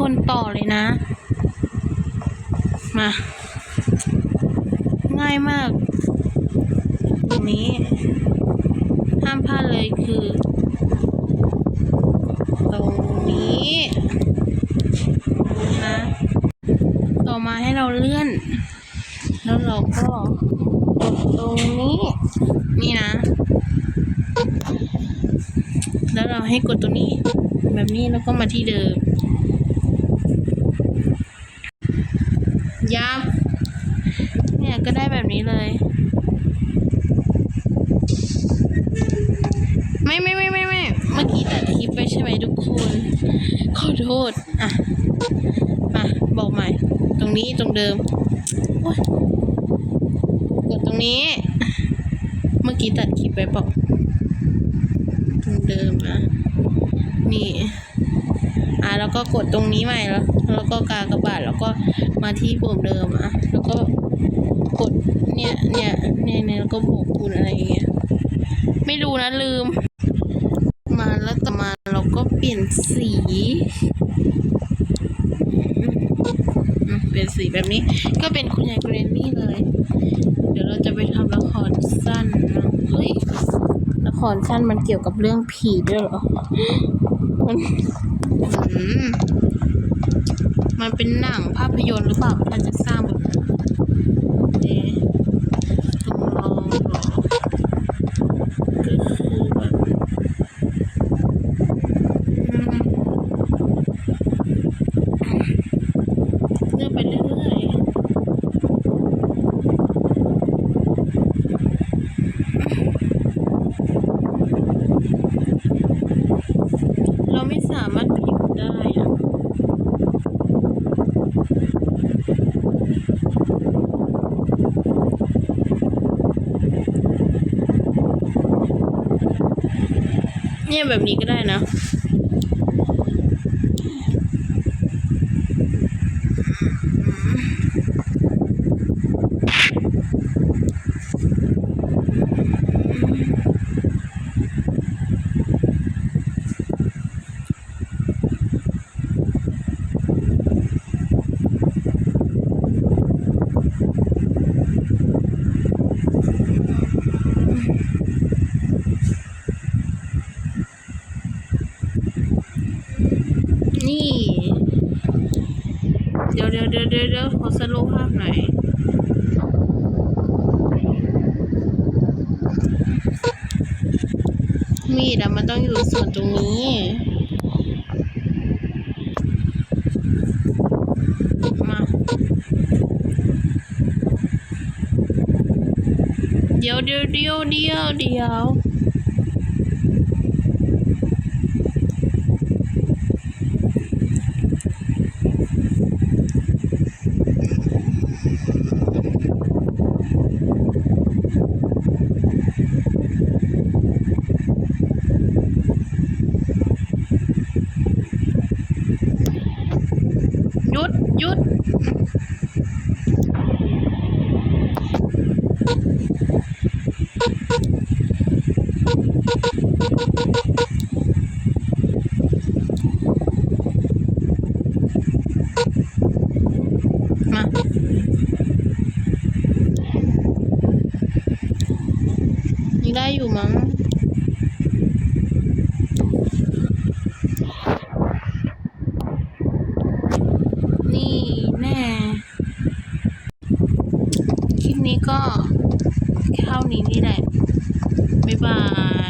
คนต่อเลยนะ มา ง่ายมาก ตรงนี้ ห้ามพลาดเลยคือ ตรงนี้นะ ต่อมาให้เราเลื่อน แล้วเราก็กดตรงนี้ นี่นะ แล้วเราให้กดตรงนี้ แบบนี้แล้วก็มาที่เดิม ยับ เนี่ยก็ได้แบบนี้เลย ไม่ไม่ไม่ไม่ไม่เมื่อกี้ตัดคลิปไปใช่ไหมทุกคน ขอโทษ อะ มาบอกใหม่ ตรงนี้ตรงเดิม กดตรงนี้ เมื่อกี้ตัดคลิปไปบอกตรงเดิมนะ นี่ อะแล้วก็กดตรงนี้ใหม่แล้ว แล้วก็กากระบาดแล้วก็มาที่ปุ่มเดิมอะแล้วก็กดเนี่ยเนี่ยเนี่ยเนี่ยแล้วก็บวกคูณอะไรอย่างเงี้ยไม่รู้นะลืม มาแล้วต่อมาเราก็เปลี่ยนสีอืมเปลี่ยนสีแบบนี้ก็เป็นคุณยายเกรนนี่เลย เดี๋ยวเราจะไปทำละครสั้นนะเฮ้ยละครสั้นมันเกี่ยวกับเรื่องผีด้วยเหรอมัน มันเป็นหนังภาพยนตร์หรือเปล่าถ้าจะสร้างแบบอ๊ะต้องลองเหรอก็คือแบบอืมเลือกไปเรื่อยๆ เราไม่สามารถพิมพ์ได้อะ เนี่ยแบบนี้ก็ได้นะนี่ เดี๋ยวเดี๋ยวเดี๋ยวเดี๋ยวเดี๋ยวขอสโลภาพหน่อยมีดอะมันต้องอยู่ส่วนตรงนี้มาเดี๋ยวเดี๋ยวเดี๋ยวเดี๋ยวเดี๋ยว หยุดหยุด มายังได้อยู่มั้ง นี่แน่ คลิป นี้ก็เท่านี้นี่แหละ บ๊ายบาย